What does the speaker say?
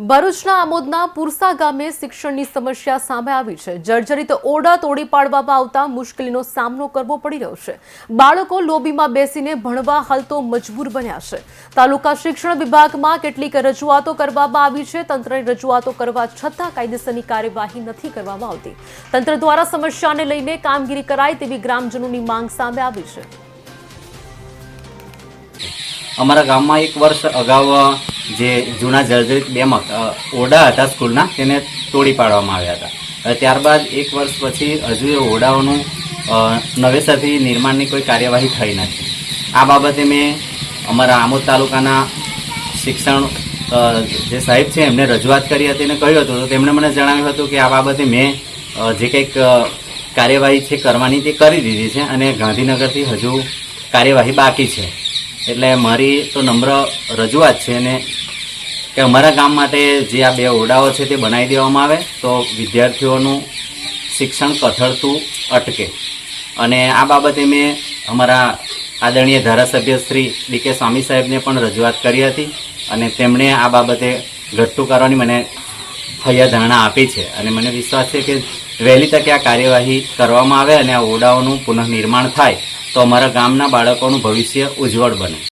ભરૂચના આમોદના પુરસા ગામે શિક્ષણની સમસ્યા સામે આવી છે. જર્જરિત ઓરડા તોડી પાડવામાં આવતા મુશ્કેલીનો સામનો કરવો પડી રહ્યો છે. બાળકો લોબીમાં બેસીને ભણવા હાલ મજબૂર બન્યા છે. તાલુકા શિક્ષણ વિભાગમાં કેટલીક રજૂઆતો કરવામાં આવી છે. તંત્રની રજૂઆતો કરવા છતાં કાયદેસરની કાર્યવાહી નથી કરવામાં આવતી. તંત્ર દ્વારા સમસ્યાને લઈને કામગીરી કરાય તેવી ગ્રામજનોની માંગ સામે આવી છે. અમારા ગામમાં એક વર્ષ અગાઉ જે જૂના જર્જરિત બે મક ઓરડા હતા સ્કૂલના, તેને તોડી પાડવામાં આવ્યા હતા. ત્યારબાદ એક વર્ષ પછી હજુ એ ઓરડાઓનું નવેસરથી નિર્માણની કોઈ કાર્યવાહી થઈ નથી. આ બાબતે મેં અમારા આમોદ તાલુકાના શિક્ષણ જે સાહેબ છે એમને રજૂઆત કરી હતી અને કહ્યું હતું. તો તેમણે મને જણાવ્યું હતું કે આ બાબતે મેં જે કંઈક કાર્યવાહી છે કરવાની તે કરી દીધી છે અને ગાંધીનગરથી હજુ કાર્યવાહી બાકી છે. એટલે મારી તો નમ્ર રજૂઆત છે ને કે અમારા ગામ માટે જે આ બે ઓરડાઓ છે તે બનાવી દેવામાં આવે તો વિદ્યાર્થીઓનું શિક્ષણ કથળતું અટકે. અને આ બાબતે મેં અમારા આદરણીય ધારાસભ્ય શ્રી ડી કે સ્વામી સાહેબને પણ રજૂઆત કરી હતી અને તેમણે આ બાબતે ઘટતું કરવાની મને ફરિયાદ ધારણા આપી છે. અને મને વિશ્વાસ છે કે વહેલી તકે આ કાર્યવાહી કરવામાં આવે અને આ ઓરડાઓનું પુનઃનિર્માણ થાય, તો અમારા ગામના બાળકોનું ભવિષ્ય ઉજ્જવળ બને.